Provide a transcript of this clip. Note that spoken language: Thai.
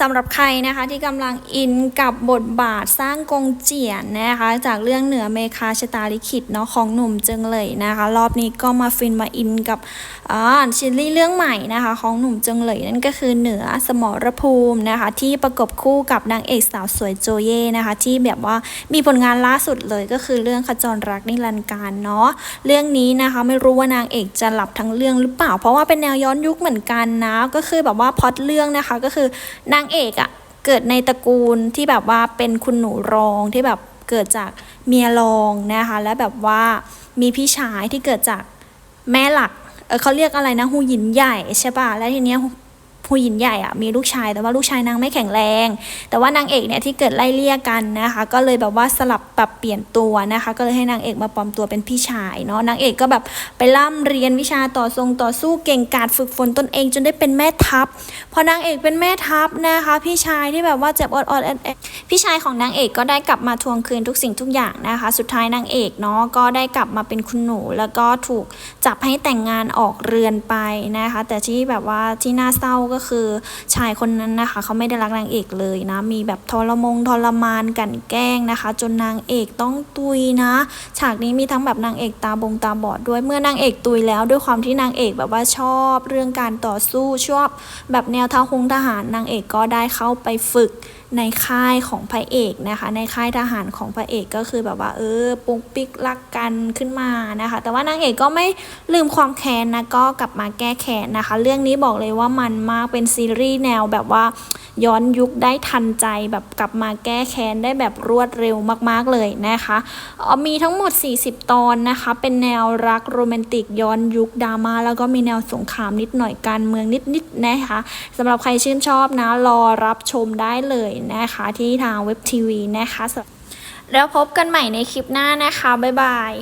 สำหรับใครนะคะที่กำลังอินกับบทบาทสร้างกงเจียนนะคะ จากเรื่องเหนือเมคาชะตาลิขิตเนาะของหนุ่มเจิงเลยนะคะ รอบนี้ก็มาฟินมาอินกับอ่าซีรีส์เรื่องใหม่นะคะ ของหนุ่มเจิงเลยนั่นก็คือเหนือสมรภูมินะคะ ที่ประกบคู่กับนางเอกสาวสวยโจเย่นะคะ ที่แบบว่ามีผลงานล่าสุดเลยก็คือเรื่องขจรรักนิรันดร์การเนาะเรื่องนี้นะคะไม่รู้ว่านางเอกจะหลับทั้งเรื่องหรือเปล่า เพราะว่าเป็นแนวย้อนยุคเหมือนกันนะก็คือแบบว่าพอตเรื่องนะคะก็คือนางเอกอะเกิดในตระกูลที่แบบว่าเป็นคุณหนูรองที่แบบเกิดจากเมียรองนะคะและแบบว่ามีพี่ชายที่เกิดจากแม่หลักเออเขาเรียกอะไรนะหูหยินใหญ่ใช่ป่ะแล้วทีเนี้ย หูหยินใหญ่อะมีลูกชาย แต่ว่าลูกชายนางไม่แข็งแรง แต่ว่านางเอกเนี่ยที่เกิดไล่เลี่ยกันนะคะ ก็เลยแบบว่าสลับปรับเปลี่ยนตัวนะคะ ก็เลยให้นางเอกมาปลอมตัวเป็นพี่ชายเนาะนางเอกก็แบบไปร่ำเรียนวิชาต่อทรงต่อสู้เก่งกาจฝึกฝนตนเองจนได้เป็นแม่ทัพพอนางเอกเป็นแม่ทัพนะคะ พี่ชายที่แบบว่าเจ็บอดอดแอดพี่ชายของนางเอกก็ได้กลับมาทวงคืนทุกสิ่งทุกอย่างนะคะ สุดท้ายนางเอกเนาะก็ได้กลับมาเป็นคุณหนู แล้วก็ถูกจับให้แต่งงานออกเรือนไปนะคะ แต่ที่แบบว่าที่น่าเศร้าก็็คือชายคนนั้นนะคะเขาไม่ได้รักนางเอกเลยนะ มีแบบทรมงทรมานกันแกล้งนะคะ จนนางเอกต้องตุยนะ ฉากนี้มีทั้งแบบนางเอกตาบงตาบอดด้วยเมื่อนางเอกตุยแล้วด้วยความที่นางเอกแบบว่าชอบเรื่องการต่อสู้ชอบแบบแนวทหงทหารนางเอกก็ได้เข้าไปฝึก ในค่ายของพระเอกนะคะ ในค่ายทหารของพระเอกก็คือแบบว่า เออปุกปิกรักกันขึ้นมานะคะ แต่ว่านางเอกก็ไม่ลืมความแค้นนะก็กลับมาแก้แค้นนะคะ เรื่องนี้บอกเลยว่ามันมากเป็นซีรีส์แนวแบบว่าย้อนยุคได้ทันใจแบบกลับมาแก้แค้นได้แบบรวดเร็วมากๆเลยนะคะออมีทั้งหมด 40 ตอนนะคะ เป็นแนวรักโรแมนติกย้อนยุคดราม่าแล้วก็มีแนวสงครามนิดหน่อยการเมืองนิดๆนะคะสำหรับใครชื่นชอบนะรอรับชมได้เลยนะคะ ที่ทางเว็บทีวีนะคะแล้วพบกันใหม่ในคลิปหน้านะคะ บ๊ายบาย